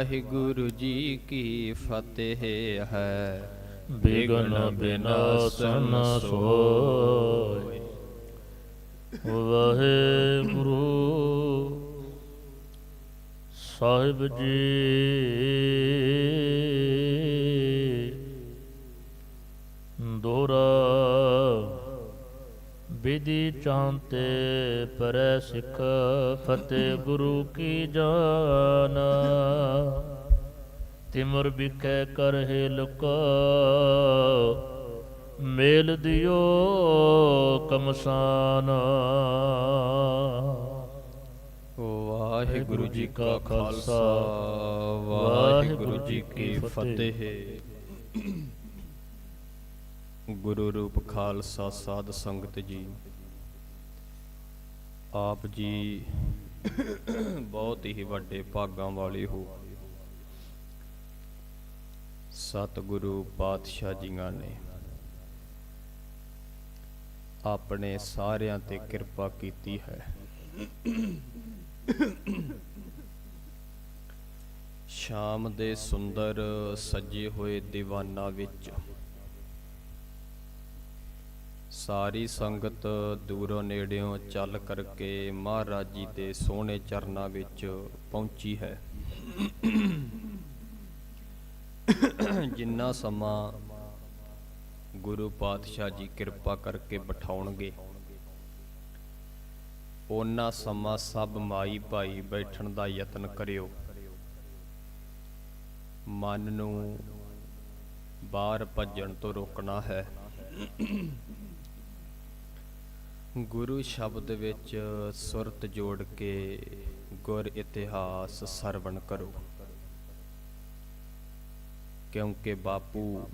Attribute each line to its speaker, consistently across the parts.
Speaker 1: ਵਾਹਿਗੁਰੂ ਜੀ ਕੀ ਫਤਿਹ ਹੈ।
Speaker 2: ਬਿਗਨ ਬਿਨਾਸਨ ਸੋਇ ਵਾਹਿਗੁਰੂ ਸਾਹਿਬ ਜੀ। ਦੋਰਾ ਵਿਧੀ ਚਾਂਤੇ ਪਰੈ ਸਿੱਖ ਫਤਿਹ ਗੁਰੂ ਕੀ ਜਾਨ। ਤਿਮਰ ਬਿਕੈ ਕਰਹਿ ਲੁਕਾ ਮੇਲ ਦਿਓ ਕਮਸਾਨ
Speaker 1: ਵਾਹਿਗੁਰੂ ਜੀ ਕਾ ਖਾਲਸਾ ਵਾਹਿਗੁਰੂ ਜੀ ਕੀ ਫਤਿਹ। ਗੁਰੂ ਰੂਪ ਖਾਲਸਾ ਸਾਧ ਸੰਗਤ ਜੀ। ਆਪ ਜੀ ਬਹੁਤ ਹੀ ਵੱਡੇ ਭਾਗਾਂ ਵਾਲੇ ਹੋ। ਸਤਿਗੁਰੂ ਪਾਤਸ਼ਾਹ ਜੀਆਂ ਨੇ ਆਪਣੇ ਸਾਰਿਆਂ ਤੇ ਕਿਰਪਾ ਕੀਤੀ ਹੈ। ਸ਼ਾਮ ਦੇ ਸੁੰਦਰ ਸੱਜੇ ਹੋਏ ਦੀਵਾਨਾਂ ਵਿੱਚ ਸਾਰੀ ਸੰਗਤ ਦੂਰੋਂ ਨੇੜਿਓਂ ਚੱਲ ਕਰਕੇ ਮਹਾਰਾਜ ਜੀ ਦੇ ਸੋਹਣੇ ਚਰਨਾਂ ਵਿੱਚ ਪਹੁੰਚੀ ਹੈ। ਜਿੰਨਾ ਸਮਾਂ ਗੁਰੂ ਪਾਤਸ਼ਾਹ ਜੀ ਕਿਰਪਾ ਕਰਕੇ ਬਿਠਾਉਣਗੇ ਉਹਨਾਂ ਸਮਾਂ ਸਭ ਮਾਈ ਭਾਈ ਬੈਠਣ ਦਾ ਯਤਨ ਕਰਿਓ। ਮਨ ਨੂੰ ਬਾਹਰ ਭੱਜਣ ਤੋਂ ਰੋਕਣਾ ਹੈ। ਗੁਰੂ ਸ਼ਬਦ ਵਿੱਚ ਸੁਰਤ ਜੋੜ ਕੇ ਗੁਰ ਇਤਿਹਾਸ ਸਰਵਣ ਕਰੋ। ਕਿਉਂਕਿ ਬਾਪੂ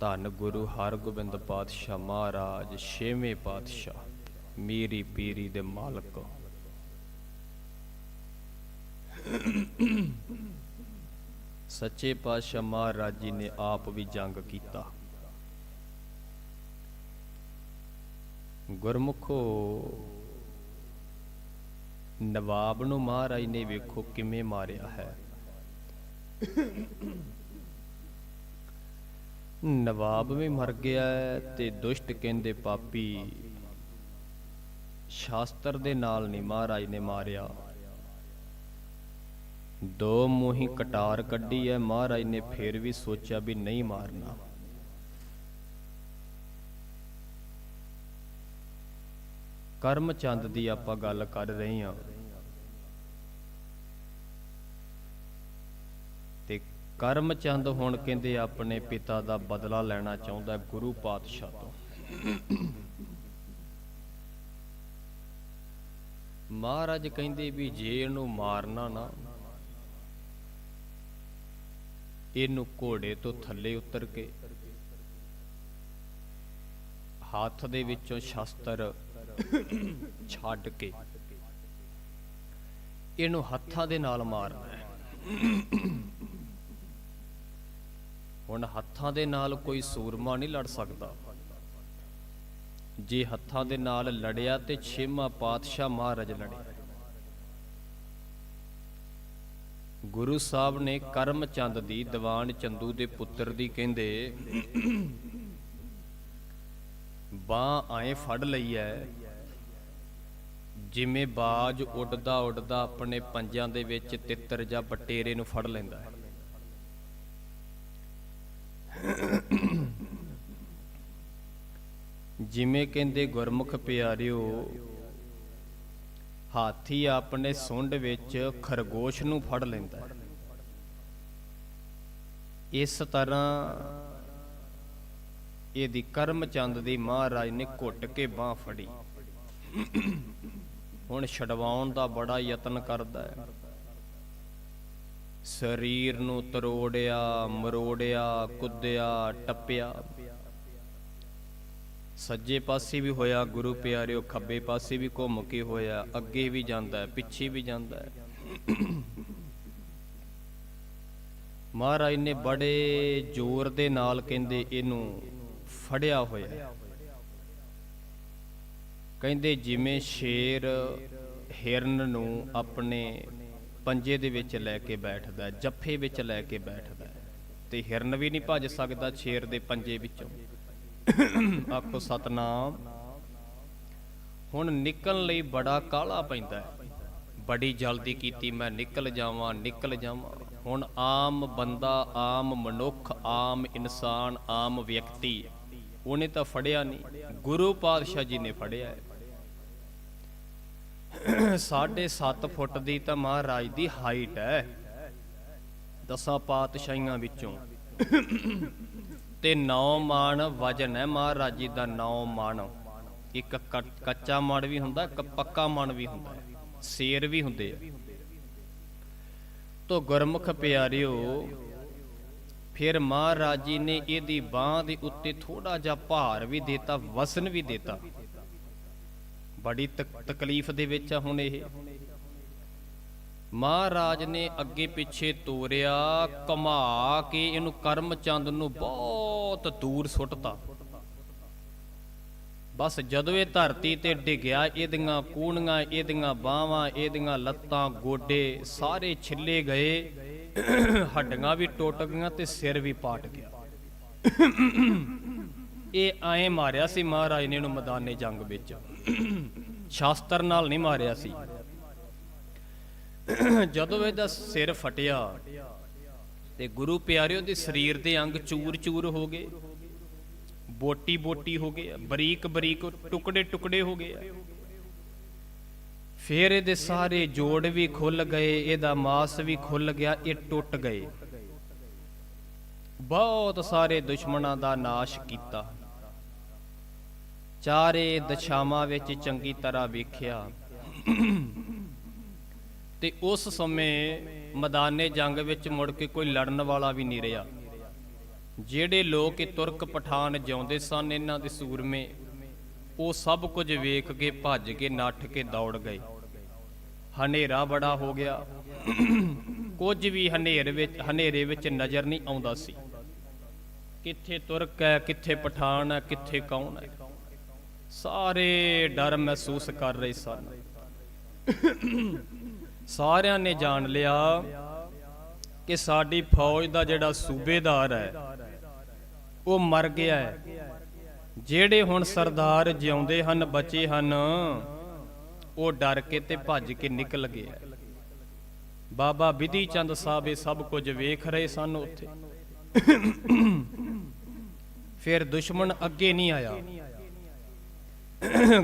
Speaker 1: ਧੰਨ ਗੁਰੂ ਹਰਗੋਬਿੰਦ ਪਾਤਸ਼ਾਹ ਮਹਾਰਾਜ, ਛੇਵੇਂ ਪਾਤਸ਼ਾਹ, ਮੀਰੀ ਪੀਰੀ ਦੇ ਮਾਲਕ। ਸੱਚੇ ਪਾਤਸ਼ਾਹ ਮਹਾਰਾਜ ਜੀ ਨੇ ਆਪ ਵੀ ਜੰਗ ਕੀਤਾ। ਗੁਰਮੁਖੋ, ਨਵਾਬ ਨੂੰ ਮਹਾਰਾਜ ਨੇ ਵੇਖੋ ਕਿਵੇਂ ਮਾਰਿਆ ਹੈ। ਨਵਾਬ ਵੀ ਮਰ ਗਿਆ ਹੈ ਤੇ ਦੁਸ਼ਟ ਕਹਿੰਦੇ ਪਾਪੀ ਸ਼ਾਸਤਰ ਦੇ ਨਾਲ ਨਹੀਂ ਮਹਾਰਾਜ ਨੇ ਮਾਰਿਆ। ਦੋ ਮੂੰਹੀ ਕਟਾਰ ਕੱਢੀ ਹੈ, ਮਹਾਰਾਜ ਨੇ ਫੇਰ ਵੀ ਸੋਚਿਆ ਵੀ ਨਹੀਂ ਮਾਰਨਾ। ਕਰਮ ਚੰਦ ਦੀ ਆਪਾਂ ਗੱਲ ਕਰ ਰਹੇ ਹਾਂ। ਤੇ ਕਰਮ ਚੰਦ ਹੁਣ ਕਹਿੰਦੇ ਆਪਣੇ ਪਿਤਾ ਦਾ ਬਦਲਾ ਲੈਣਾ ਚਾਹੁੰਦਾ ਗੁਰੂ ਪਾਤਸ਼ਾਹ ਤੋਂ। ਮਹਾਰਾਜ ਕਹਿੰਦੇ ਵੀ ਜੇ ਇਹਨੂੰ ਮਾਰਨਾ ਨਾ, ਇਹਨੂੰ ਘੋੜੇ ਤੋਂ ਥੱਲੇ ਉਤਰ ਕੇ, ਹੱਥ ਦੇ ਵਿੱਚੋਂ ਸ਼ਸਤਰ ਛੱਡ ਕੇ। ਇਹਨੂੰ ਹੱਥਾਂ ਦੇ ਨਾਲ ਮਾਰਨਾ ਹੁਣ ਹੱਥਾਂ ਦੇ ਨਾਲ ਕੋਈ ਸੂਰਮਾ ਨਹੀਂ ਲੜ ਸਕਦਾ। ਜੇ ਹੱਥਾਂ ਦੇ ਨਾਲ ਲੜਿਆ ਤੇ ਛੇਵਾਂ ਪਾਤਸ਼ਾਹ ਮਹਾਰਾਜ ਲੜਿਆ ਗੁਰੂ ਸਾਹਿਬ ਨੇ ਕਰਮ ਚੰਦ ਦੀ ਦੀਵਾਨ ਚੰਦੂ ਦੇ ਪੁੱਤਰ ਦੀ ਕਹਿੰਦੇ, ਬਾਹ ਆਏ ਫੜ ਲਈ ਐ ਜਿਵੇਂ ਬਾਜ ਉੱਡਦਾ ਉੱਡਦਾ ਆਪਣੇ ਪੰਜਾਂ ਦੇ ਵਿੱਚ ਤਿੱਤਰ ਜਾਂ ਬਟੇਰੇ ਨੂੰ ਫੜ ਲੈਂਦਾ ਹੈ। ਜਿਵੇਂ ਕਹਿੰਦੇ, ਗੁਰਮੁਖ ਪਿਆਰਿਓ, ਹਾਥੀ ਆਪਣੇ ਸੁੰਡ ਵਿੱਚ ਖਰਗੋਸ਼ ਨੂੰ ਫੜ ਲੈਂਦਾ ਹੈ। ਇਸ ਤਰ੍ਹਾਂ ਇਹਦੀ ਕਰਮਚੰਦ ਦੀ ਮਹਾਰਾਜ ਨੇ ਘੁੱਟ ਕੇ ਬਾਹ ਫੜੀ। ਹੁਣ ਛਡਵਾਉਣ ਦਾ ਬੜਾ ਯਤਨ ਕਰਦਾ ਹੈ। ਸਰੀਰ ਨੂੰ ਤਰੋੜਿਆ, ਮਰੋੜਿਆ, ਕੁੱਦਿਆ, ਟੱਪਿਆ। ਸੱਜੇ ਪਾਸੇ ਵੀ ਹੋਇਆ ਗੁਰੂ ਪਿਆਰਿਓ, ਖੱਬੇ ਪਾਸੇ ਵੀ ਘੁੰਮ ਕੇ ਹੋਇਆ, ਅੱਗੇ ਵੀ ਜਾਂਦਾ ਹੈ, ਪਿੱਛੇ ਵੀ ਜਾਂਦਾ ਹੈ। ਮਹਾਰਾਜ ਨੇ ਬੜੇ ਜ਼ੋਰ ਦੇ ਨਾਲ ਕਹਿੰਦੇ ਇਹਨੂੰ ਫੜਿਆ ਹੋਇਆ ਕਹਿੰਦੇ ਜਿਵੇਂ ਸ਼ੇਰ ਹਿਰਨ ਨੂੰ ਆਪਣੇ ਪੰਜੇ ਦੇ ਵਿੱਚ ਲੈ ਕੇ ਬੈਠਦਾ ਜੱਫੇ ਵਿੱਚ ਲੈ ਕੇ ਬੈਠਦਾ ਹੈ। ਤੇ ਹਿਰਨ ਵੀ ਨਹੀਂ ਭੱਜ ਸਕਦਾ ਸ਼ੇਰ ਦੇ ਪੰਜੇ ਵਿੱਚੋਂ। ਆਖੋ, ਸਤਨਾਮ, ਹੁਣ ਨਿਕਲਣ ਲਈ ਬੜਾ ਕਾਲਾ ਪੈਂਦਾ ਹੈ। ਬੜੀ ਜਲਦੀ ਕੀਤੀ ਮੈਂ, ਨਿਕਲ ਜਾਵਾਂ ਨਿਕਲ ਜਾਵਾਂ। ਹੁਣ ਆਮ ਬੰਦਾ, ਆਮ ਮਨੁੱਖ, ਆਮ ਇਨਸਾਨ, ਆਮ ਵਿਅਕਤੀ, ਉਹਨੇ ਤਾਂ ਫੜਿਆ ਨਹੀਂ। ਗੁਰੂ ਪਾਤਸ਼ਾਹ ਜੀ ਨੇ ਫੜਿਆ ਹੈ। ਸਾਢੇ 7 ਫੁੱਟ ਦੀ ਤਾਂ ਮਹਾਰਾਜ ਦੀ ਹਾਈਟ ਹੈ। ਦਸਾਂ ਪਾਤਸ਼ਾਹੀਆਂ ਵਿੱਚੋਂ। ਤੇ ਨੌ ਮਾਣ ਵਜਨ ਹੈ ਮਹਾਰਾਜ ਜੀ ਦਾ, ਨੌ ਮਾਣ। ਇੱਕ ਕੱਚਾ ਮਣ ਵੀ ਹੁੰਦਾ, ਇੱਕ ਪੱਕਾ ਮਣ ਵੀ ਹੁੰਦਾ। ਸ਼ੇਰ ਵੀ ਹੁੰਦੇ ਆ। ਤੋ ਗੁਰਮੁਖ ਪਿਆਰਿਓ, ਫਿਰ ਮਹਾਰਾਜ ਜੀ ਨੇ ਇਹਦੀ ਬਾਹ ਦੇ ਉੱਤੇ ਥੋੜਾ ਜਿਹਾ ਭਾਰ ਵੀ ਦਿੱਤਾ, ਵਸਨ ਵੀ ਦਿੱਤਾ। ਬੜੀ ਤਕ- ਤਕਲੀਫ ਦੇ ਵਿੱਚ ਆ ਹੁਣ ਇਹ। ਮਹਾਰਾਜ ਨੇ ਅੱਗੇ ਪਿੱਛੇ ਤੋਰਿਆ, ਕਮਾ ਕੇ ਇਹਨੂੰ ਕਰਮ ਚੰਦ ਨੂੰ ਬਹੁਤ ਦੂਰ ਸੁੱਟਤਾ। ਬਸ ਜਦੋਂ ਇਹ ਧਰਤੀ ਤੇ ਡਿੱਗਿਆ, ਇਹਦੀਆਂ ਕੂਣੀਆਂ ਇਹਦੀਆਂ ਬਾਹਾਂ, ਇਹਦੀਆਂ ਲੱਤਾਂ, ਗੋਡੇ ਸਾਰੇ ਛਿੱਲੇ ਗਏ, ਹੱਡੀਆਂ ਵੀ ਟੁੱਟ ਗਈਆਂ ਤੇ ਸਿਰ ਵੀ ਪਾਟ ਗਿਆ। ਇਹ ਐਂ ਮਾਰਿਆ ਸੀ ਮਹਾਰਾਜ ਨੇ ਇਹਨੂੰ ਮੈਦਾਨੇ ਜੰਗ ਵਿੱਚ। ਸ਼ਾਸਤਰ ਨਾਲ ਨਹੀਂ ਮਾਰਿਆ ਸੀ। ਜਦੋਂ ਇਹਦਾ ਸਿਰ ਫਟਿਆ ਤੇ ਗੁਰੂ ਪਿਆਰਿਓ ਦੇ ਸਰੀਰ ਦੇ ਅੰਗ ਚੂਰ-ਚੂਰ ਹੋ ਗਏ ਬੋਟੀ ਬੋਟੀ ਹੋ ਗਏ ਬਰੀਕ ਬਰੀਕ ਟੁਕੜੇ ਟੁਕੜੇ ਹੋ ਗਏ। ਫਿਰ ਇਹਦੇ ਸਾਰੇ ਜੋੜ ਵੀ ਖੁੱਲ ਗਏ, ਇਹਦਾ ਮਾਸ ਵੀ ਖੁੱਲ ਗਿਆ, ਇਹ ਟੁੱਟ ਗਏ। ਬਹੁਤ ਸਾਰੇ ਦੁਸ਼ਮਣਾਂ ਦਾ ਨਾਸ਼ ਕੀਤਾ। ਚਾਰੇ ਦਸ਼ਾਵਾਂ ਵਿੱਚ ਚੰਗੀ ਤਰ੍ਹਾਂ ਵੇਖਿਆ। ਤੇ ਉਸ ਸਮੇਂ ਮੈਦਾਨੇ ਜੰਗ ਵਿੱਚ ਮੁੜ ਕੇ ਕੋਈ ਲੜਨ ਵਾਲਾ ਵੀ ਨਹੀਂ ਰਿਹਾ। ਜਿਹੜੇ ਲੋਕ ਇਹ ਤੁਰਕ ਪਠਾਨ ਜਿਉਂਦੇ ਸਨ, ਇਹਨਾਂ ਦੇ ਸੂਰਮੇ, ਉਹ ਸਭ ਕੁਝ ਵੇਖ ਕੇ ਭੱਜ ਕੇ ਨੱਠ ਕੇ ਦੌੜ ਗਏ। ਹਨੇਰਾ ਬੜਾ ਹੋ ਗਿਆ। ਕੁਝ ਵੀ ਹਨੇਰ ਵਿੱਚ, ਹਨੇਰੇ ਵਿੱਚ ਨਜ਼ਰ ਨਹੀਂ ਆਉਂਦਾ ਸੀ। ਕਿੱਥੇ ਤੁਰਕ ਹੈ, ਕਿੱਥੇ ਪਠਾਨ ਹੈ, ਕਿੱਥੇ ਕੌਣ ਹੈ। ਸਾਰੇ ਡਰ ਮਹਿਸੂਸ ਕਰ ਰਹੇ ਸਨ। ਸਾਰਿਆਂ ਨੇ ਜਾਣ ਲਿਆ ਕਿ ਸਾਡੀ ਫੌਜ ਦਾ ਜਿਹੜਾ ਸੂਬੇਦਾਰ ਹੈ, ਉਹ ਮਰ ਗਿਆ ਹੈ। ਜਿਹੜੇ ਹੁਣ ਸਰਦਾਰ ਜਿਉਂਦੇ ਹਨ, ਬਚੇ ਹਨ, ਉਹ ਡਰ ਕੇ ਤੇ ਭੱਜ ਕੇ ਨਿਕਲ ਗਏ ਬਾਬਾ ਵਿਧੀ ਚੰਦ ਸਾਹਿਬ ਇਹ ਸਭ ਕੁਝ ਵੇਖ ਰਹੇ ਸਨ ਉੱਥੇ। ਫਿਰ ਦੁਸ਼ਮਣ ਅੱਗੇ ਨਹੀਂ ਆਇਆ।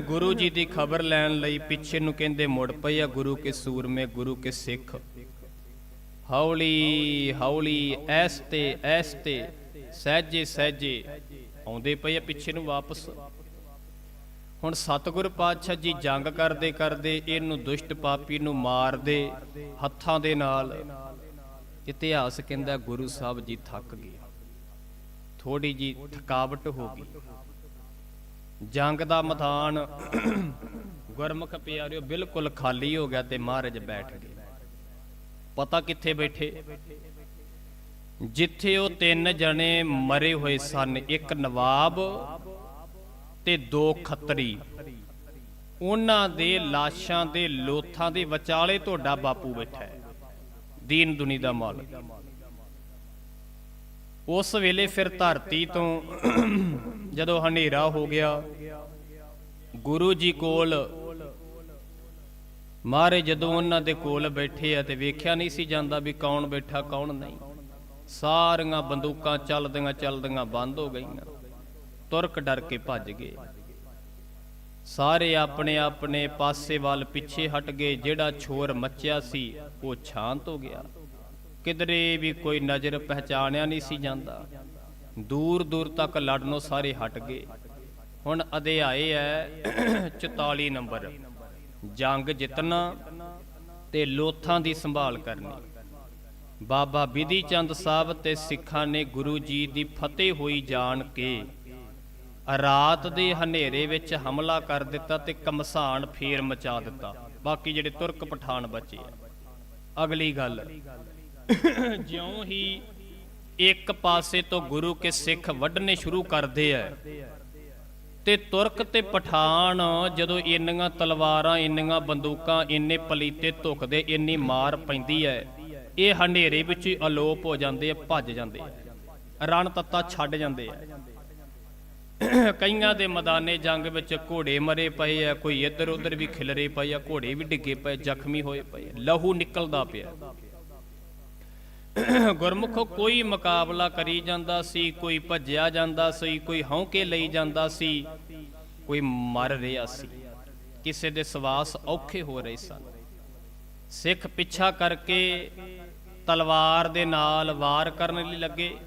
Speaker 1: ਗੁਰੂ ਜੀ ਦੀ ਖਬਰ ਲੈਣ ਲਈ ਪਿੱਛੇ ਨੂੰ ਕਹਿੰਦੇ, ਮੁੜ ਪਏ ਆ ਗੁਰੂ ਕੇ ਸੂਰਮੇ, ਗੁਰੂ ਕੇ ਸਿੱਖ। ਹੌਲੀ ਹੌਲੀ, ਐਸ ਤੇ ਐਸ ਤੇ, ਸਹਿਜੇ ਸਹਿਜੇ ਆਉਂਦੇ ਪਏ ਆ ਪਿੱਛੇ ਨੂੰ ਵਾਪਸ। ਹੁਣ ਸਤਿਗੁਰ ਪਾਤਸ਼ਾਹ ਜੀ ਜੰਗ ਕਰਦੇ ਕਰਦੇ ਇਹਨੂੰ ਦੁਸ਼ਟ ਪਾਪੀ ਨੂੰ ਮਾਰਦੇ ਹੱਥਾਂ ਦੇ ਨਾਲ। ਇਤਿਹਾਸ ਕਹਿੰਦਾ ਗੁਰੂ ਸਾਹਿਬ ਜੀ ਥੱਕ ਗਏ। ਥੋੜੀ ਜੀ ਥਕਾਵਟ ਹੋ ਗਈ। ਜੰਗ ਦਾ ਮੈਦਾਨ ਗੁਰਮੁਖ ਪਿਆਰਿਓ, ਬਿਲਕੁਲ ਖਾਲੀ ਹੋ ਗਿਆ ਤੇ ਮਹਾਰਾਜ ਬੈਠ ਗਏ। ਪਤਾ ਕਿੱਥੇ ਬੈਠੇ? ਜਿੱਥੇ ਉਹ ਤਿੰਨ ਜਣੇ ਮਰੇ ਹੋਏ ਸਨ, ਇੱਕ ਨਵਾਬ ਤੇ ਦੋ ਖੱਤਰੀ। ਉਹਨਾਂ ਦੇ ਲਾਸ਼ਾਂ ਦੇ ਲੋਥਾਂ ਦੇ ਵਿਚਾਲੇ ਤੁਹਾਡਾ ਬਾਪੂ ਬੈਠਾ ਹੈ। ਦੀਨ ਦੁਨੀ ਦਾ ਮਾਲਕ। ਉਸ ਵੇਲੇ ਫਿਰ ਧਰਤੀ ਤੋਂ ਜਦੋਂ ਹਨੇਰਾ ਹੋ ਗਿਆ, ਗੁਰੂ ਜੀ ਕੋਲ ਮਾਰੇ ਜਦੋਂ ਉਹਨਾਂ ਦੇ ਕੋਲ ਬੈਠੇ ਆ ਤੇ ਵੇਖਿਆ ਨਹੀਂ ਸੀ ਜਾਂਦਾ ਵੀ ਕੌਣ ਬੈਠਾ, ਕੌਣ ਨਹੀਂ। ਸਾਰੀਆਂ ਬੰਦੂਕਾਂ ਚੱਲਦੀਆਂ ਚੱਲਦੀਆਂ ਬੰਦ ਹੋ ਗਈਆਂ। ਤੁਰਕ ਡਰ ਕੇ ਭੱਜ ਗਏ। ਸਾਰੇ ਆਪਣੇ ਆਪਣੇ ਪਾਸੇ ਵੱਲ ਪਿੱਛੇ ਹਟ ਗਏ। ਜਿਹੜਾ ਛੋਰ ਮੱਚਿਆ ਸੀ, ਉਹ ਸ਼ਾਂਤ ਹੋ ਗਿਆ। ਕਿਧਰੇ ਵੀ ਕੋਈ ਨਜ਼ਰ ਪਹਿਚਾਣਿਆ ਨਹੀਂ ਸੀ ਜਾਂਦਾ। ਦੂਰ ਦੂਰ ਤੱਕ ਲੜਨੋਂ ਸਾਰੇ ਹਟ ਗਏ। ਹੁਣ ਅਧਿਆਏ ਹੈ 44 ਨੰਬਰ। ਜੰਗ ਜਿੱਤਣਾ ਤੇ ਲੋਥਾਂ ਦੀ ਸੰਭਾਲ ਕਰਨੀ। ਬਾਬਾ ਵਿਧੀ ਚੰਦ ਸਾਹਿਬ ਤੇ ਸਿੱਖਾਂ ਨੇ ਗੁਰੂ ਜੀ ਦੀ ਫਤਿਹ ਹੋਈ ਜਾਣ ਕੇ ਰਾਤ ਦੇ ਹਨੇਰੇ ਵਿੱਚ ਹਮਲਾ ਕਰ ਦਿੱਤਾ ਤੇ ਕਮਸਾਨ ਫੇਰ ਮਚਾ ਦਿੱਤਾ। ਬਾਕੀ ਜਿਹੜੇ ਤੁਰਕ ਪਠਾਨ ਬਚੇ ਆ। ਅਗਲੀ ਗੱਲ। ਜਿਉਂ ਹੀ ਇੱਕ ਪਾਸੇ ਤੋਂ ਗੁਰੂ ਕੇ ਸਿੱਖ ਵੱਢਣੇ ਸ਼ੁਰੂ ਕਰਦੇ ਐ ਤੇ ਤੁਰਕ ਤੇ ਪਠਾਨ ਜਦੋਂ ਇੰਨੀਆਂ ਤਲਵਾਰਾਂ, ਇੰਨੀਆਂ ਬੰਦੂਕਾਂ, ਇੰਨੇ ਪਲੀਤੇ ਧੁਖਦੇ, ਇੰਨੀ ਮਾਰ ਪੈਂਦੀ ਹੈ ਇਹ ਹਨੇਰੇ ਵਿੱਚ ਹੀ ਅਲੋਪ ਹੋ ਜਾਂਦੇ ਆ, ਭੱਜ ਜਾਂਦੇ ਆ, ਰਣ ਤੱਤਾ ਛੱਡ ਜਾਂਦੇ ਆ। ਕਈਆਂ ਦੇ ਮੈਦਾਨੇ ਜੰਗ ਵਿੱਚ ਘੋੜੇ ਮਰੇ ਪਏ ਆ, ਕੋਈ ਇੱਧਰ ਉੱਧਰ ਵੀ ਖਿਲਰੇ ਪਏ ਆ, ਘੋੜੇ ਵੀ ਡਿੱਗੇ ਪਏ ਜ਼ਖਮੀ ਹੋਏ ਪਏ ਲਹੂ ਨਿਕਲਦਾ ਪਿਆ। ਗੁਰਮੁਖੋ ਕੋਈ ਮੁਕਾਬਲਾ ਕਰੀ ਜਾਂਦਾ ਸੀ, ਕੋਈ ਭੱਜਿਆ ਜਾਂਦਾ ਸੀ, ਕੋਈ ਹੌਂਕੇ ਲਈ ਜਾਂਦਾ ਸੀ, ਕੋਈ ਮਰ ਰਿਹਾ ਸੀ। ਕਿਸੇ ਦੇ ਸਵਾਸ ਔਖੇ ਹੋ ਰਹੇ ਸਨ। ਸਿੱਖ ਪਿੱਛਾ ਕਰਕੇ ਤਲਵਾਰ ਦੇ ਨਾਲ ਵਾਰ ਕਰਨ ਲਈ ਲੱਗੇ।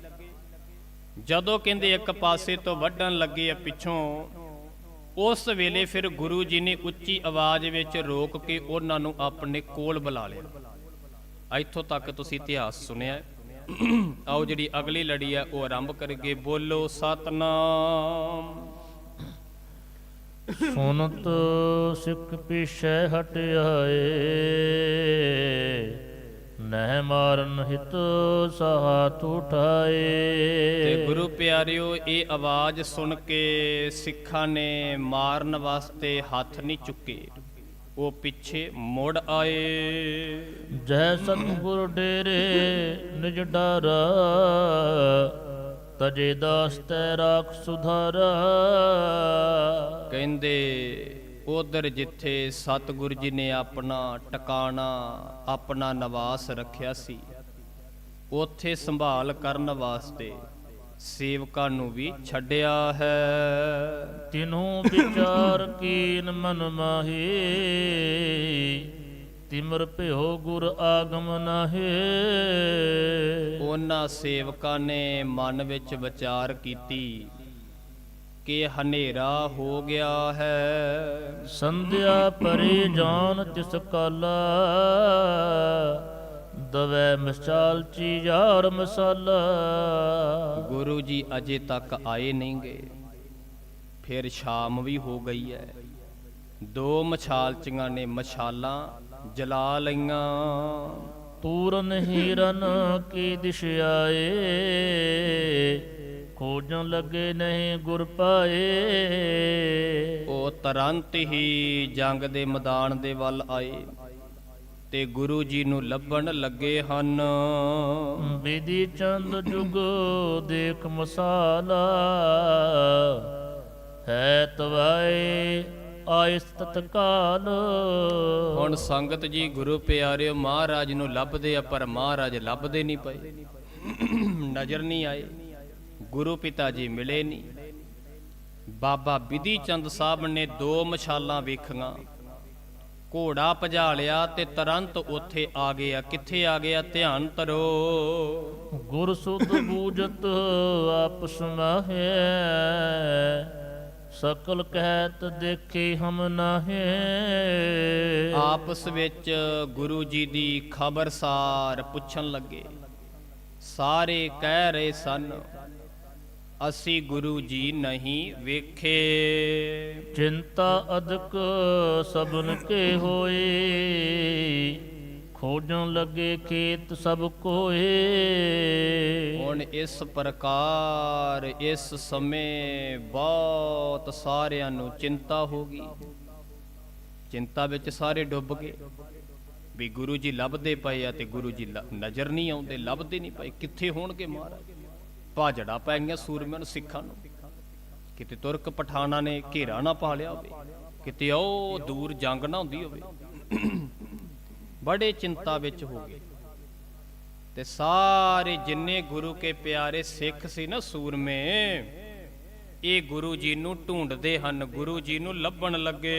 Speaker 1: ਜਦੋਂ ਕਹਿੰਦੇ ਇੱਕ ਪਾਸੇ ਤੋਂ ਵੱਢਣ ਲੱਗੇ ਆ ਪਿੱਛੋਂ, ਉਸ ਵੇਲੇ ਫਿਰ ਗੁਰੂ ਜੀ ਨੇ ਉੱਚੀ ਆਵਾਜ਼ ਵਿੱਚ ਰੋਕ ਕੇ ਉਹਨਾਂ ਨੂੰ ਆਪਣੇ ਕੋਲ ਬੁਲਾ ਲਿਆ। ਇੱਥੋਂ ਤੱਕ ਤੁਸੀਂ ਇਤਿਹਾਸ ਸੁਣਿਆ। ਆਓ ਜਿਹੜੀ ਅਗਲੀ ਲੜੀ ਹੈ ਉਹ ਆਰੰਭ ਕਰਗੇ ਬੋਲੋ ਸਤਨਾਮ।
Speaker 2: ਸੁਨਤ ਸਿੱਖ ਪਿਛੈ ਹਟ ਆਏ ਨਹਿ ਮਾਰਨ ਹਿਤ ਸਾਥ ਉਠਾਏ।
Speaker 1: ਤੇ ਗੁਰੂ ਪਿਆਰਿਓ ਇਹ ਆਵਾਜ਼ ਸੁਣ ਕੇ ਸਿੱਖਾਂ ਨੇ ਮਾਰਨ ਵਾਸਤੇ ਹੱਥ ਨਹੀਂ ਚੁੱਕੇ। ਉਹ ਪਿੱਛੇ ਮੁੜ ਆਏ।
Speaker 2: ਜੈ ਸਤਿਗੁਰ ਡੇਰੇ ਨਿਜ ਡਾਰਾ ਤਜੇ ਦਾਸ ਤੈ ਰਾਖ ਸੁਧਾਰਾ।
Speaker 1: ਕਹਿੰਦੇ ਉਧਰ ਜਿੱਥੇ ਸਤਿਗੁਰੂ ਜੀ ਨੇ ਆਪਣਾ ਟਿਕਾਣਾ ਆਪਣਾ ਨਿਵਾਸ ਰੱਖਿਆ ਸੀ ਉੱਥੇ ਸੰਭਾਲ ਕਰਨ ਵਾਸਤੇ ਸੇਵਕਾਂ ਨੂੰ ਵੀ ਛੱਡਿਆ ਹੈ।
Speaker 2: ਤਿਨੋਂ ਵਿਚਾਰ ਕੀਨ ਮਨ ਮਾਹੀ ਤਿਮਰ ਭਿਓ ਗੁਰ ਆਗਮ ਨਾਹੀ।
Speaker 1: ਉਹਨਾਂ ਸੇਵਕਾਂ ਨੇ ਮਨ ਵਿੱਚ ਵਿਚਾਰ ਕੀਤੀ ਕਿ ਹਨੇਰਾ ਹੋ ਗਿਆ ਹੈ।
Speaker 2: ਸੰਧਿਆ ਪਰੇ ਜਾਨ ਤਿਸ ਕਾਲਾ ਦਵੈ ਮਸਾਲ ਚੀ ਯਾਰ ਮਸਾਲਾ।
Speaker 1: ਗੁਰੂ ਜੀ ਅਜੇ ਤੱਕ ਆਏ ਨਹੀਂ ਗਏ ਫਿਰ ਸ਼ਾਮ ਵੀ ਹੋ ਗਈ ਹੈ ਦੋ ਮਛਾਲਚੀਆਂ ਨੇ ਮਛਾਲਾਂ ਜਲਾ ਲਈਆਂ।
Speaker 2: ਪੂਰਨ ਹੀਰਨ ਕੀ ਦਿਸ਼ ਆਏ? ਖੋਜਣ ਲੱਗੇ ਨਹੀਂ ਗੁਰ ਪਾਏ।
Speaker 1: ਉਹ ਤੁਰੰਤ ਹੀ ਜੰਗ ਦੇ ਮੈਦਾਨ ਦੇ ਵੱਲ ਆਏ। ਤੇ ਗੁਰੂ ਜੀ ਨੂੰ ਲੱਭਣ ਲੱਗੇ ਹਨ।
Speaker 2: ਵਿਧੀ ਚੰਦ ਜੁਗ ਦੇਖ ਮਸਾਲਾ ਹੈ ਤਵਾਏ ਆਇਸ ਤਤਕਾਲ।
Speaker 1: ਹੁਣ ਸੰਗਤ ਜੀ ਗੁਰੂ ਪਿਆਰਿਓ ਮਹਾਰਾਜ ਨੂੰ ਲੱਭਦੇ ਆ ਪਰ ਮਹਾਰਾਜ ਲੱਭਦੇ ਨਹੀਂ ਪਏ। ਨਜ਼ਰ ਨਹੀਂ ਆਏ। ਗੁਰੂ ਪਿਤਾ ਜੀ ਮਿਲੇ ਨਹੀਂ। ਬਾਬਾ ਬਿਧੀ ਚੰਦ ਸਾਹਿਬ ਨੇ ਦੋ ਮਸ਼ਾਲਾਂ ਵੇਖੀਆਂ। ਘੋੜਾ ਭਜਾ ਲਿਆ ਤੇ ਤੁਰੰਤ ਉੱਥੇ ਆ ਗਿਆ। ਕਿੱਥੇ ਆ ਗਿਆ? ਧਿਆਨ ਧਰੋ।
Speaker 2: ਗੁਰ ਸੁਧ ਬੂਜਤ ਆਪਸ ਮਾਹੇ ਸਕਲ ਕਹਿਤ ਦੇਖੇ ਹਮ ਨਾਹੇ।
Speaker 1: ਆਪਸ ਵਿੱਚ ਗੁਰੂ ਜੀ ਦੀ ਖਬਰਸਾਰ ਪੁੱਛਣ ਲੱਗੇ ਸਾਰੇ ਕਹਿ ਰਹੇ ਸਨ ਅਸੀਂ ਗੁਰੂ ਜੀ ਨਹੀਂ ਵੇਖੇ।
Speaker 2: ਚਿੰਤਾ ਅਦਕ ਸਭਨ ਕੇ ਹੋਏ। ਖੋਜਣ ਲੱਗੇ ਖੇਤ ਸਭ ਕੋਏ।
Speaker 1: ਹੁਣ ਇਸ ਪ੍ਰਕਾਰ ਇਸ ਸਮੇਂ ਬਹੁਤ ਸਾਰਿਆਂ ਨੂੰ ਚਿੰਤਾ ਹੋ ਗਈ। ਚਿੰਤਾ ਵਿੱਚ ਸਾਰੇ ਡੁੱਬ ਗਏ। ਵੀ ਗੁਰੂ ਜੀ ਲੱਭਦੇ ਪਏ ਆ ਤੇ ਗੁਰੂ ਜੀ ਨਜ਼ਰ ਨਹੀਂ ਆਉਂਦੇ ਲੱਭਦੇ ਨਹੀਂ ਪਏ। ਕਿੱਥੇ ਹੋਣਗੇ ਮਹਾਰਾਜ? ਭਾਜੜਾ ਪੈ ਗਈਆਂ ਸੂਰਮਿਆਂ ਨੂੰ ਸਿੱਖਾਂ ਨੂੰ। ਕਿਤੇ ਤੁਰਕ ਪਠਾਨਾਂ ਨੇ ਘੇਰਾ ਨਾ ਪਾ ਲਿਆ ਹੋਵੇ, ਕਿਤੇ ਉਹ ਦੂਰ ਜੰਗ ਨਾ ਹੁੰਦੀ ਹੋਵੇ। ਬੜੇ ਚਿੰਤਾ ਵਿੱਚ ਹੋ ਗਏ। ਤੇ ਸਾਰੇ ਜਿੰਨੇ ਗੁਰੂ ਕੇ ਪਿਆਰੇ ਸਿੱਖ ਸੀ ਨਾ ਸੂਰਮੇ, ਇਹ ਗੁਰੂ ਜੀ ਨੂੰ ਢੂੰਡਦੇ ਹਨ, ਗੁਰੂ ਜੀ ਨੂੰ ਲੱਭਣ ਲੱਗੇ।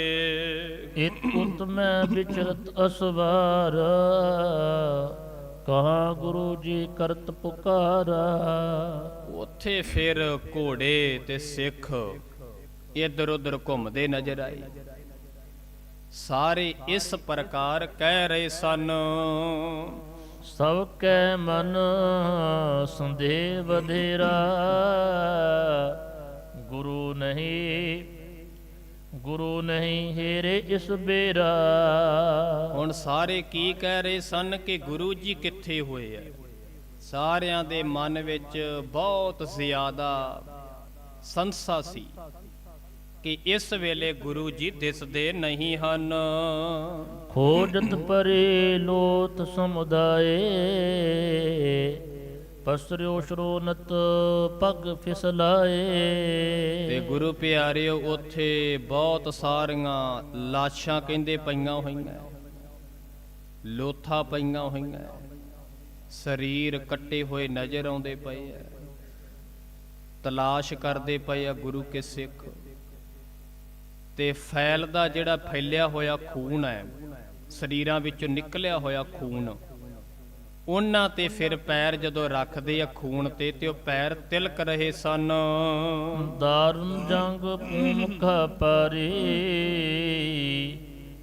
Speaker 2: ਇਤ ਉਤ ਮੈਂ ਵਿਚਰਤ ਅਸਵਾਰ। ਕਹਾ ਗੁਰੂ ਜੀ ਕਰਤ ਪੁਕਾਰਾ।
Speaker 1: ਉੱਥੇ ਫਿਰ ਘੋੜੇ ਤੇ ਸਿੱਖ ਇੱਧਰ ਉੱਧਰ ਘੁੰਮਦੇ ਨਜ਼ਰ ਆਏ। ਸਾਰੇ ਇਸ ਪ੍ਰਕਾਰ ਕਹਿ ਰਹੇ ਸਨ।
Speaker 2: ਸਭ ਕੈ ਮਨ ਸੰਦੇਹ ਵਧੇਰਾ। ਗੁਰੂ ਨਹੀਂ ਗੁਰੂ ਨਹੀਂ ਹੇਰੇ ਇਸ ਬੇਰਾ।
Speaker 1: ਹੁਣ ਸਾਰੇ ਕੀ ਕਹਿ ਰਹੇ ਸਨ ਕਿ ਗੁਰੂ ਜੀ ਕਿੱਥੇ ਹੋਏ ਆ? ਸਾਰਿਆਂ ਦੇ ਮਨ ਵਿੱਚ ਬਹੁਤ ਜ਼ਿਆਦਾ ਸੰਸਾ ਸੀ ਕਿ ਇਸ ਵੇਲੇ ਗੁਰੂ ਜੀ ਦਿਸਦੇ ਨਹੀਂ ਹਨ।
Speaker 2: ਖੋਜਤ ਪਰੇ ਲੋਤ ਸਮੁਦਾਏ। ਪਸਰਿਓ ਸ਼ਰੋਨਤ ਪਗ ਫਿਸਲਾਏ।
Speaker 1: ਤੇ ਗੁਰੂ ਪਿਆਰਿਓ, ਉੱਥੇ ਬਹੁਤ ਸਾਰੀਆਂ ਲਾਸ਼ਾਂ ਕਹਿੰਦੇ ਪਈਆਂ ਹੋਈਆਂ। ਲੋਥਾ ਪਈਆਂ ਹੋਈਆਂ। ਸਰੀਰ ਕੱਟੇ ਹੋਏ ਨਜ਼ਰ ਆਉਂਦੇ ਪਏ ਆ। ਤਲਾਸ਼ ਕਰਦੇ ਪਏ ਆ ਗੁਰੂ ਕੇ ਸਿੱਖ। ਤੇ ਫੈਲਦਾ ਜਿਹੜਾ ਫੈਲਿਆ ਹੋਇਆ ਖੂਨ ਹੈ, ਸਰੀਰਾਂ ਵਿੱਚੋਂ ਨਿਕਲਿਆ ਹੋਇਆ ਖੂਨ। ਉਹਨਾਂ ਤੇ ਫਿਰ ਪੈਰ ਜਦੋਂ ਰੱਖਦੇ ਆ ਖੂਨ ਤੇ ਤੇ ਉਹ ਪੈਰ ਤਿਲਕ ਰਹੇ ਸਨ।
Speaker 2: ਦਾਰੁਨ ਜੰਗ ਭੂਮਿਕਾ ਪਰੇ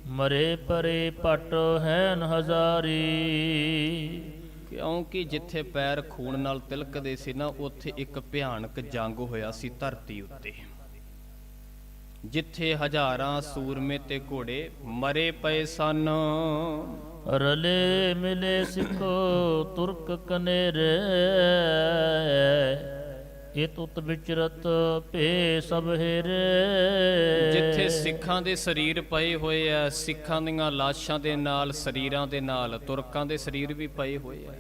Speaker 2: ਮਰੇ ਪਰੇ ਪਟ ਹੈਨ ਹਜ਼ਾਰੀ।
Speaker 1: ਕਿਉਂਕਿ ਜਿੱਥੇ ਪੈਰ ਖੂਨ ਨਾਲ ਤਿਲਕਦੇ ਸੀ ਨਾ ਉੱਥੇ ਇੱਕ ਭਿਆਨਕ ਜੰਗ ਹੋਇਆ ਸੀ ਧਰਤੀ ਉੱਤੇ। ਜਿੱਥੇ ਹਜ਼ਾਰਾਂ ਸੂਰਮੇ ਤੇ ਘੋੜੇ ਮਰੇ ਪਏ ਸਨ।
Speaker 2: ਰਲੇ ਮਿਲੇ ਸਿੱਖੋ ਤੁਰਕ ਕਨੇਰੇ। ਇਹ ਤੁਤ ਵਿਚਰਤ ਭੇ ਸਭ ਹੇਰੇ।
Speaker 1: ਜਿੱਥੇ ਸਿੱਖਾਂ ਦੇ ਸਰੀਰ ਪਏ ਹੋਏ ਆ, ਸਿੱਖਾਂ ਦੀਆਂ ਲਾਸ਼ਾਂ ਦੇ ਨਾਲ, ਸਰੀਰਾਂ ਦੇ ਨਾਲ, ਤੁਰਕਾਂ ਦੇ ਸਰੀਰ ਵੀ ਪਏ ਹੋਏ ਆ।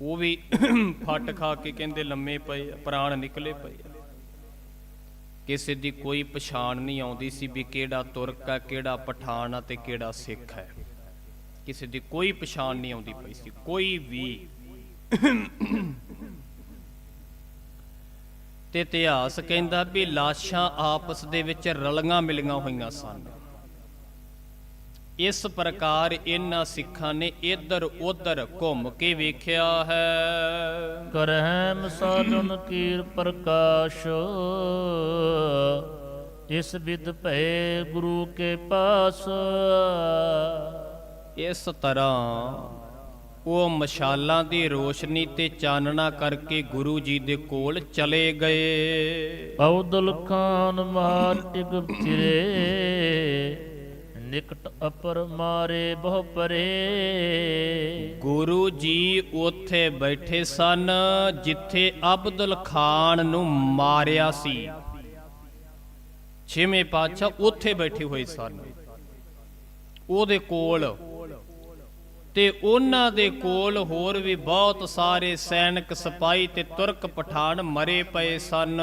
Speaker 1: ਉਹ ਵੀ ਫੱਟ ਖਾ ਕੇ ਕਹਿੰਦੇ ਲੰਮੇ ਪਏ ਆ, ਪ੍ਰਾਣ ਨਿਕਲੇ ਪਏ ਆ। ਕਿਸੇ ਦੀ ਕੋਈ ਪਛਾਣ ਨਹੀਂ ਆਉਂਦੀ ਸੀ ਵੀ ਕਿਹੜਾ ਤੁਰਕ ਆ, ਕਿਹੜਾ ਪਠਾਨ ਆ ਤੇ ਕਿਹੜਾ ਸਿੱਖ ਹੈ ਕਿਸੇ ਦੀ ਕੋਈ ਪਛਾਣ ਨਹੀਂ ਆਉਂਦੀ ਪਈ ਸੀ, ਕੋਈ ਵੀ। ਤੇ ਇਤਿਹਾਸ ਕਹਿੰਦਾ ਵੀ ਲਾਸ਼ਾਂ ਆਪਸ ਦੇ ਵਿੱਚ ਰਲੀਆਂ ਮਿਲੀਆਂ ਹੋਈਆਂ ਸਨ। ਇਸ ਪ੍ਰਕਾਰ ਇਹਨਾਂ ਸਿੱਖਾਂ ਨੇ ਇੱਧਰ ਉਧਰ ਘੁੰਮ ਕੇ ਵੇਖਿਆ ਹੈ।
Speaker 2: ਕਰਹਿ ਮਸਾਲਨ ਕੀਰ ਪ੍ਰਕਾਸ਼, ਇਸ ਵਿਦ ਭਏ ਗੁਰੂ ਕੇ ਪਾਸ।
Speaker 1: ਇਸ ਤਰ੍ਹਾਂ ਉਹ ਮਸ਼ਾਲਾਂ ਦੀ ਰੋਸ਼ਨੀ ਤੇ ਚਾਨਣਾ ਕਰਕੇ ਗੁਰੂ ਜੀ ਦੇ ਕੋਲ ਚਲੇ ਗਏ।
Speaker 2: ਅਉਦਲ ਖਾਨ ਮਾਰ ਟਿਕ ਫਿਰੇ ਨਿਕਟ ਅਪਰ ਮਾਰੇ ਬਹੁ ਪਰੇ।
Speaker 1: ਗੁਰੂ ਜੀ ਉੱਥੇ ਬੈਠੇ ਸਨ ਜਿੱਥੇ ਅਬਦੁਲ ਖਾਨ ਨੂੰ ਮਾਰਿਆ ਸੀ। ਛੇਵੇਂ ਪਾਤਸ਼ਾਹ ਉੱਥੇ ਬੈਠੇ ਹੋਏ ਸਨ। ਉਹਦੇ ਕੋਲ ਤੇ ਉਹਨਾਂ ਦੇ ਕੋਲ ਹੋਰ ਵੀ ਬਹੁਤ ਸਾਰੇ ਸੈਨਿਕ ਸਿਪਾਹੀ ਤੇ ਤੁਰਕ ਪਠਾਨ ਮਰੇ ਪਏ ਸਨ।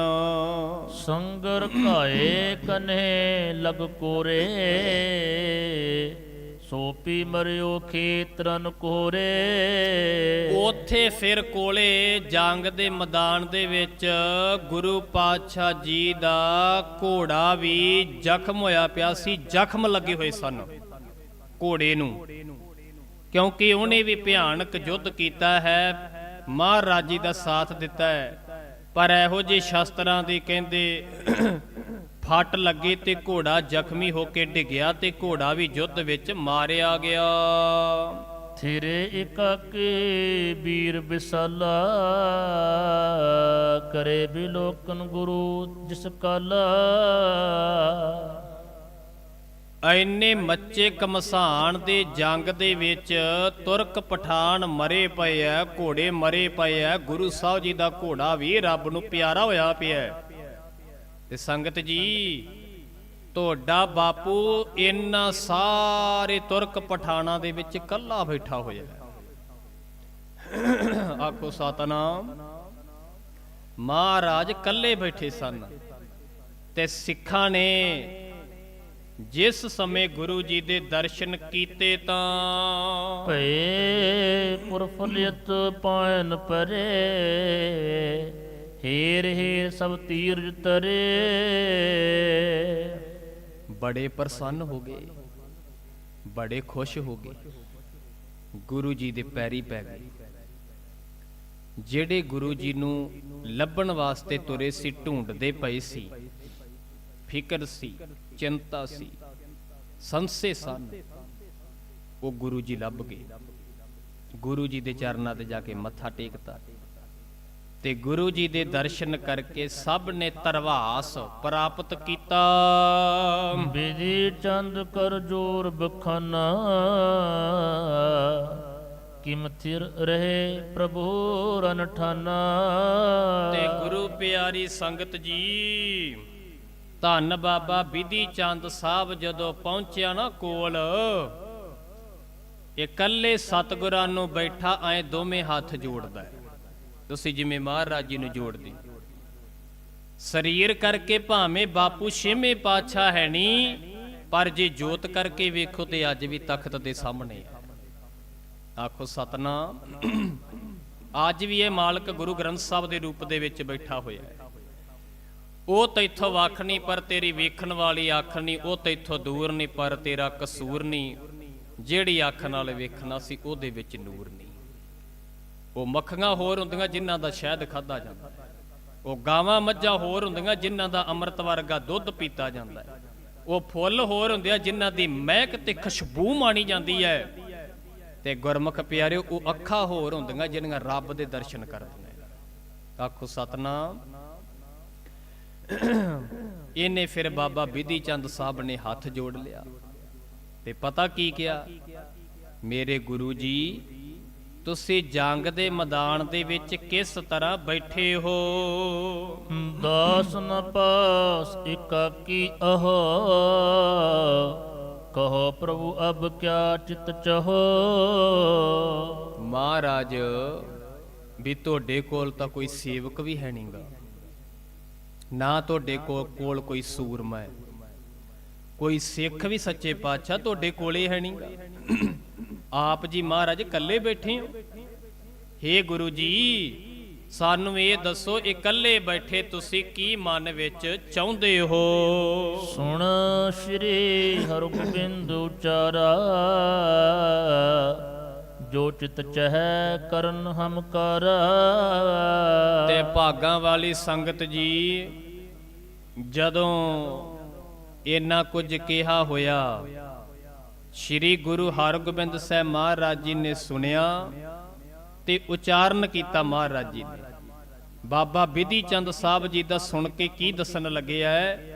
Speaker 2: ਸੰਗਰ ਘਾਏ ਕਨਹਿ ਲਗ ਕੋਰੇ ਸੋਪੀ ਮਰਿਓ ਖੇਤਰਨ ਕੋਰੇ।
Speaker 1: ਉੱਥੇ ਫਿਰ ਕੋਲੇ ਜੰਗ ਦੇ ਮੈਦਾਨ ਦੇ ਵਿੱਚ ਗੁਰੂ ਪਾਤਸ਼ਾਹ ਜੀ ਦਾ ਘੋੜਾ ਵੀ ਜ਼ਖਮ ਹੋਇਆ ਪਿਆ ਸੀ। ਜ਼ਖਮ ਲੱਗੇ ਹੋਏ ਸਨ ਘੋੜੇ ਨੂੰ। ਕਿਉਂਕਿ ਉਹਨੇ ਵੀ ਭਿਆਨਕ ਯੁੱਧ ਕੀਤਾ ਹੈ, ਮਹਾਰਾਜੀ ਦਾ ਸਾਥ ਦਿੱਤਾ ਹੈ। ਪਰ ਇਹੋ ਜਿਹੇ ਸ਼ਸਤਰਾਂ ਦੇ ਕਹਿੰਦੇ ਫੱਟ ਲੱਗੇ ਤੇ ਘੋੜਾ ਜ਼ਖਮੀ ਹੋ ਕੇ ਡਿੱਗਿਆ ਤੇ ਘੋੜਾ ਵੀ ਯੁੱਧ ਵਿੱਚ ਮਾਰਿਆ ਗਿਆ।
Speaker 2: ਥਿਰੇ ਇਕਾਕੇ ਵੀਰ ਵਿਸਾਲਾ ਕਰੇ ਬਿਲੋਕਨ ਗੁਰੂ ਜਿਸ ਕਾਲਾ।
Speaker 1: ਐਨੇ ਮੱਚੇ ਕਮਸਾਨ ਦੇ ਜੰਗ ਦੇ ਵਿੱਚ ਤੁਰਕ ਪਠਾਨ ਮਰੇ ਪਏ ਐ, ਘੋੜੇ ਮਰੇ ਪਏ ਐ, ਗੁਰੂ ਸਾਹਿਬ ਜੀ ਦਾ ਘੋੜਾ ਵੀ ਰੱਬ ਨੂੰ ਪਿਆਰਾ ਹੋਇਆ ਪਿਆ ਤੇ ਸੰਗਤ ਜੀ, ਤੁਹਾਡਾ ਬਾਪੂ ਇੰਨਾ ਸਾਰੇ ਤੁਰਕ ਪਠਾਨਾਂ ਦੇ ਵਿੱਚ ਇਕੱਲਾ ਬੈਠਾ ਹੋਇਆ ਆਖੋ ਸਤਨਾਮ, ਮਹਾਰਾਜ ਇਕੱਲੇ ਬੈਠੇ ਸਨ ਤੇ ਸਿੱਖਾਂ ਨੇ ਜਿਸ ਸਮੇਂ ਗੁਰੂ ਜੀ ਦੇ ਦਰਸ਼ਨ ਕੀਤੇ ਤਾਂ
Speaker 2: ਭਏ ਪੁਰਫਲਿਤ ਪਾਇਨ ਪਰੇ ਹੀਰ ਹੀਰ ਸਭ ਤੀਰ ਤਰੇ।
Speaker 1: ਬੜੇ ਪ੍ਰਸੰਨ ਹੋ ਗਏ ਬੜੇ ਖੁਸ਼ ਹੋ ਗਏ ਗੁਰੂ ਜੀ ਦੇ ਪੈਰੀ ਪੈ ਗਏ। ਜਿਹੜੇ ਗੁਰੂ ਜੀ ਨੂੰ ਲੱਭਣ ਵਾਸਤੇ ਤੁਰੇ ਸੀ ਢੂੰਡਦੇ ਪਏ ਸੀ ਫਿਕਰ ਸੀ ਚਿੰਤਾ ਸੀ। ਸੰਸੇ ਸਨ। ਉਹ ਗੁਰੂ ਜੀ ਲੱਭ ਗਏ। ਗੁਰੂ ਜੀ ਦੇ ਚਰਨਾਂ ਤੇ ਜਾ ਕੇ ਮੱਥਾ ਟੇਕਤਾ। ਤੇ ਗੁਰੂ ਜੀ ਦੇ ਦਰਸ਼ਨ ਕਰਕੇ ਸਭ ਨੇ ਤਰਵਾਸ ਪ੍ਰਾਪਤ ਕੀਤਾ।
Speaker 2: ਬਿਜ਼ੀ ਚੰਦ ਕਰ ਜੋਰ ਬਖਾਨਾ। ਕਿਮਥਿਰ ਰਹੇ ਪ੍ਰਭੂ ਰਨਠਾਨਾ।
Speaker 1: ਤੇ ਗੁਰੂ ਪਿਆਰੀ ਸੰਗਤ ਜੀ ਧੰਨ ਬਾਬਾ ਬਿਧੀ ਚੰਦ ਸਾਹਿਬ ਜਦੋਂ ਪਹੁੰਚਿਆ ਨਾ ਕੋਲ ਇਕੱਲੇ ਸਤਿਗੁਰਾਂ ਨੂੰ ਬੈਠਾ ਐ ਦੋਵੇਂ ਹੱਥ ਜੋੜਦਾ ਤੁਸੀਂ ਜਿਵੇਂ ਮਹਾਰਾਜ ਜੀ ਨੂੰ ਜੋੜਦੇ ਸਰੀਰ ਕਰਕੇ ਭਾਵੇਂ ਬਾਪੂ ਛੇਵੇਂ ਪਾਤਸ਼ਾਹ ਹੈ ਨਹੀਂ ਪਰ ਜੇ ਜੋਤ ਕਰਕੇ ਵੇਖੋ ਤੇ ਅੱਜ ਵੀ ਤਖਤ ਦੇ ਸਾਹਮਣੇ ਆਖੋ, ਸਤਨਾਮ। ਅੱਜ ਵੀ ਇਹ ਮਾਲਕ ਗੁਰੂ ਗ੍ਰੰਥ ਸਾਹਿਬ ਦੇ ਰੂਪ ਦੇ ਵਿੱਚ ਬੈਠਾ ਹੋਇਆ ਹੈ। ਉਹ ਤੈਥੋਂ ਵੱਖ ਨਹੀਂ, ਪਰ ਤੇਰੀ ਵੇਖਣ ਵਾਲੀ ਅੱਖ ਨਹੀਂ। ਉਹ ਤੈਥੋਂ ਦੂਰ ਨਹੀਂ, ਪਰ ਤੇਰਾ ਕਸੂਰ ਨਹੀਂ। ਜਿਹੜੀ ਅੱਖ ਨਾਲ ਵੇਖਣਾ ਸੀ, ਉਹਦੇ ਵਿੱਚ ਨੂਰ ਨਹੀਂ। ਉਹ ਮੱਖੀਆਂ ਹੋਰ ਹੁੰਦੀਆਂ, ਜਿਨ੍ਹਾਂ ਦਾ ਸ਼ਹਿਦ ਖਾਦਾ ਜਾਂਦਾ ਉਹ ਗਾਵਾਂ ਮੱਝਾਂ ਹੋਰ ਹੁੰਦੀਆਂ, ਜਿਨ੍ਹਾਂ ਦਾ ਅੰਮ੍ਰਿਤ ਵਰਗਾ ਦੁੱਧ ਪੀਤਾ ਜਾਂਦਾ ਉਹ ਫੁੱਲ ਹੋਰ ਹੁੰਦੇ ਆ ਜਿਨ੍ਹਾਂ ਦੀ ਮਹਿਕ ਤੇ ਖੁਸ਼ਬੂ ਮਾਣੀ ਜਾਂਦੀ ਹੈ। ਤੇ ਗੁਰਮੁਖ ਪਿਆਰਿਓ, ਉਹ ਅੱਖਾਂ ਹੋਰ ਹੁੰਦੀਆਂ ਜਿਹੜੀਆਂ ਰੱਬ ਦੇ ਦਰਸ਼ਨ ਕਰਦੀਆਂ ਆਖੋ, ਸਤਨਾਮ। ਇਹਨੇ ਫਿਰ ਬਾਬਾ ਬਿਧੀ ਚੰਦ ਸਾਹਿਬ ਨੇ ਹੱਥ ਜੋੜ ਲਿਆ ਤੇ ਪਤਾ ਕੀ ਕਿਹਾ? ਮੇਰੇ ਗੁਰੂ ਜੀ ਤੁਸੀਂ ਜੰਗ ਦੇ ਮੈਦਾਨ ਦੇ ਵਿੱਚ ਕਿਸ ਤਰ੍ਹਾਂ ਬੈਠੇ ਹੋ?
Speaker 2: ਦਾਸ ਨ ਪਾਸ ਇਕਾਕੀ ਅਹ। ਕਹੋ ਪ੍ਰਭੂ ਅਬ ਕਿਆ ਚਿਤ ਚਹੋ?
Speaker 1: ਮਹਾਰਾਜ ਵੀ ਤੁਹਾਡੇ ਕੋਲ ਤਾਂ ਕੋਈ ਸੇਵਕ ਵੀ ਹੈ ਨਹੀਂਗਾ ਨਾ ਤੁਹਾਡੇ ਕੋਲ ਕੋਲ ਕੋਈ ਸੂਰਮਾ ਹੈ। ਕੋਈ ਸਿੱਖ ਵੀ ਸੱਚੇ ਪਾਤਸ਼ਾਹ ਤੁਹਾਡੇ ਕੋਲੇ ਹੈ ਨਹੀਂ ਆਪ ਜੀ ਮਹਾਰਾਜ ਇਕੱਲੇ ਬੈਠੇ ਹੋ। ਹੇ ਗੁਰੂ ਜੀ, ਸਾਨੂੰ ਇਹ ਦੱਸੋ, ਇਕੱਲੇ ਬੈਠੇ ਤੁਸੀਂ ਕੀ ਮਨ ਵਿੱਚ ਚਾਹੁੰਦੇ ਹੋ?
Speaker 2: ਸੁਣ ਸ਼੍ਰੀ ਹਰਗੋਬਿੰਦ ਉਚਾਰਾ। ਜੋ ਚਿਤ ਚਹਿ ਕਰਨ ਹਮ ਕਰ।
Speaker 1: ਤੇ ਭਾਗਾਂ ਵਾਲੀ ਸੰਗਤ ਜੀ, ਜਦੋਂ ਇੰਨਾ ਕੁਝ ਕਿਹਾ ਹੋਇਆ, ਸ੍ਰੀ ਗੁਰੂ ਹਰਗੋਬਿੰਦ ਸਾਹਿਬ ਮਹਾਰਾਜ ਜੀ ਨੇ ਸੁਣਿਆ ਤੇ ਉਚਾਰਨ ਕੀਤਾ ਮਹਾਰਾਜ ਜੀ ਨੇ। ਬਾਬਾ ਬਿਧੀ ਚੰਦ ਸਾਹਿਬ ਜੀ ਦਾ ਸੁਣ ਕੇ ਕੀ ਦੱਸਣ ਲੱਗਿਆ ਹੈ?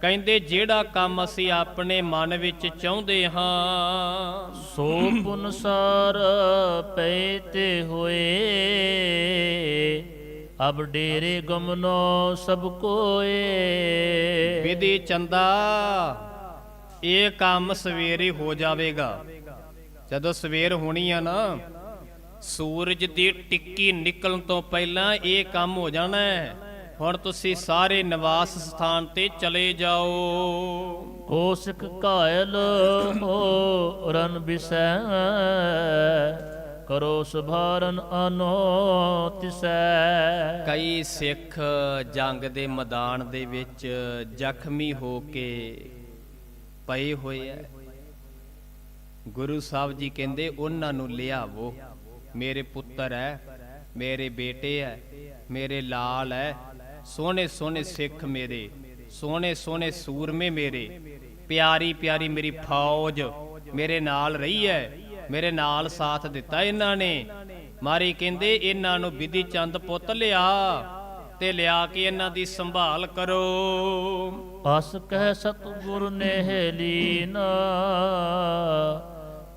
Speaker 1: ਕਹਿੰਦੇ, ਜਿਹੜਾ ਕੰਮ ਅਸੀਂ ਆਪਣੇ ਮਨ ਵਿੱਚ ਚਾਹੁੰਦੇ ਹਾਂ,
Speaker 2: ਸੋ ਪੁਨਸਾਰ ਪਏ ਤੇ ਹੋਏ। ਅਬ ਡੇਰੇ ਗਮਨੋ ਸਭ ਕੋਏ।
Speaker 1: ਵਿਧੀ ਚੰਦਾ, ਇਹ ਕੰਮ ਸਵੇਰੇ ਹੋ ਜਾਵੇਗਾ। ਜਦੋਂ ਸਵੇਰ ਹੋਣੀ ਆ ਨਾ, ਸੂਰਜ ਦੀ ਟਿੱਕੀ ਨਿਕਲਣ ਤੋਂ ਪਹਿਲਾਂ ਇਹ ਕੰਮ ਹੋ ਜਾਣਾ ਹੈ। ਹੁਣ ਤੁਸੀਂ ਸਾਰੇ ਨਿਵਾਸ ਸਥਾਨ ਤੇ ਚਲੇ ਜਾਓ।
Speaker 2: ਕੋ ਸਿੱਖ ਕਾਇਲ ਹੋ ਰਨ ਬਿਸੈ ਕਰੋ ਸੁਭਾਰਨ ਅਨੋ ਤਿਸੈ
Speaker 1: ਕਈ ਸਿੱਖ ਜੰਗ ਦੇ ਮੈਦਾਨ ਦੇ ਵਿੱਚ ਜ਼ਖਮੀ ਹੋ ਕੇ ਪਏ ਹੋਏ ਐ ਗੁਰੂ ਸਾਹਿਬ ਜੀ ਕਹਿੰਦੇ ਉਹਨਾਂ ਨੂੰ ਲਿਆਵੋ। ਮੇਰੇ ਪੁੱਤਰ ਐ ਮੇਰੇ ਬੇਟੇ ਐ ਮੇਰੇ ਲਾਲ ਐ ਸੋਹਣੇ ਸੋਹਣੇ ਸਿੱਖ ਮੇਰੇ, ਸੋਹਣੇ ਸੋਹਣੇ ਸੂਰਮੇ ਮੇਰੇ, ਪਿਆਰੀ ਪਿਆਰੀ ਮੇਰੀ ਫੌਜ ਮੇਰੇ ਨਾਲ ਰਹੀ ਹੈ ਮੇਰੇ ਨਾਲ ਸਾਥ ਦਿੱਤਾ ਇਹਨਾਂ ਨੇ। ਮਾਰੀ ਕਹਿੰਦੇ, ਇਹਨਾਂ ਨੂੰ ਵਿਧੀ ਚੰਦ ਪੁੱਤ ਲਿਆ ਤੇ ਲਿਆ ਕੇ ਇਹਨਾਂ ਦੀ ਸੰਭਾਲ ਕਰੋ।
Speaker 2: ਅਸ ਕਹਿ ਸਤਿਗੁਰ ਨੇ ਲੀਨਾ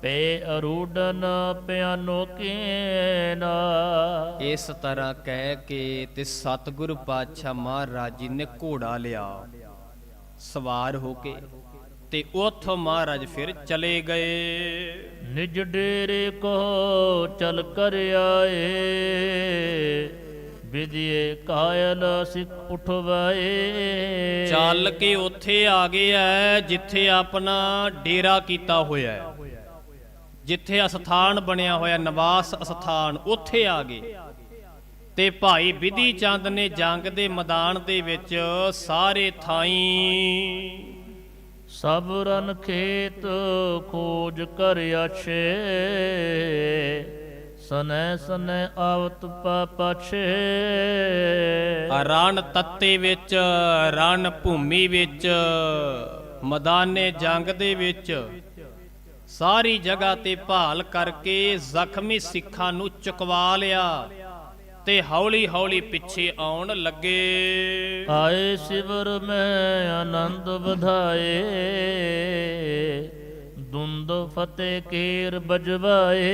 Speaker 2: ਪੇ ਅਰੂਡਨ ਪਿਆਨੋ ਕੀਨਾ।
Speaker 1: ਇਸ ਤਰ੍ਹਾਂ ਕਹਿ ਕੇ ਤੇ ਸਤਿਗੁਰੂ ਪਾਤਸ਼ਾਹ ਮਹਾਰਾਜ ਜੀ ਨੇ ਘੋੜਾ ਲਿਆ। ਸਵਾਰ ਹੋ ਕੇ ਤੇ ਉੱਥੋਂ ਮਹਾਰਾਜ ਫਿਰ ਚਲੇ ਗਏ।
Speaker 2: ਨਿਜ ਡੇਰੇ ਕੋ ਚਲ ਕਰ ਆਏ। ਵਿਦਿਏ ਕਾਇਲ ਸਿੱਖ ਉਠਵਾਏ।
Speaker 1: ਚੱਲ ਕੇ ਉੱਥੇ ਆ ਗਏ ਐ ਜਿੱਥੇ ਆਪਣਾ ਡੇਰਾ ਕੀਤਾ ਹੋਇਆ। ਹੈ ਜਿੱਥੇ ਅਸਥਾਨ ਬਣਿਆ ਹੋਇਆ ਨਿਵਾਸ ਅਸਥਾਨ, ਉੱਥੇ ਆ ਗਏ। ਤੇ ਭਾਈ ਵਿਧੀ ਚੰਦ ਨੇ ਜੰਗ ਦੇ ਮੈਦਾਨ ਦੇ ਵਿੱਚ ਸਾਰੇ ਥਾਈਂ
Speaker 2: ਸਭ ਰਨ ਖੇਤ ਖੋਜ ਕਰ ਅਛੇ ਸਨੈ ਸਨੈ ਆਵਤ ਪਾਪਛੇ
Speaker 1: ਰਣ ਤੱਤੇ ਵਿੱਚ, ਰਣ ਭੂਮੀ ਵਿੱਚ, ਮੈਦਾਨੇ ਜੰਗ ਦੇ ਵਿੱਚ। ਸਾਰੀ ਜਗ੍ਹਾ ਤੇ ਭਾਲ ਕਰਕੇ ਜ਼ਖਮੀ ਸਿੱਖਾਂ ਨੂੰ ਚੁਕਵਾ ਲਿਆ ਤੇ ਹੌਲੀ ਹੌਲੀ ਪਿੱਛੇ ਆਉਣ ਲੱਗੇ।
Speaker 2: ਆਏ ਸਿਵਰ ਮੈਂ ਆਨੰਦ ਵਧਾਏ। ਦੁੰਦ ਫਤਿਹ ਕੇਰ ਬਜਵਾਏ।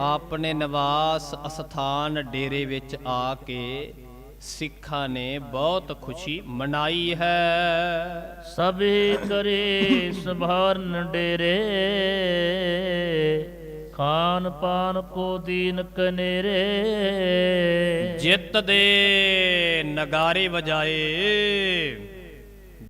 Speaker 1: ਆਪਣੇ ਨਿਵਾਸ ਅਸਥਾਨ ਡੇਰੇ ਵਿੱਚ ਆ ਕੇ ਸਿੱਖਾਂ ਨੇ ਬਹੁਤ ਖੁਸ਼ੀ ਮਨਾਈ ਹੈ।
Speaker 2: ਸਭੇ ਕਰੇ ਸਭਾਰਨ ਡੇਰੇ ਖਾਨ ਪਾਨ ਕੋ ਦੀਨ ਕਨੇਰੇ।
Speaker 1: ਜਿੱਤ ਦੇ ਨਗਾਰੇ ਵਜਾਏ।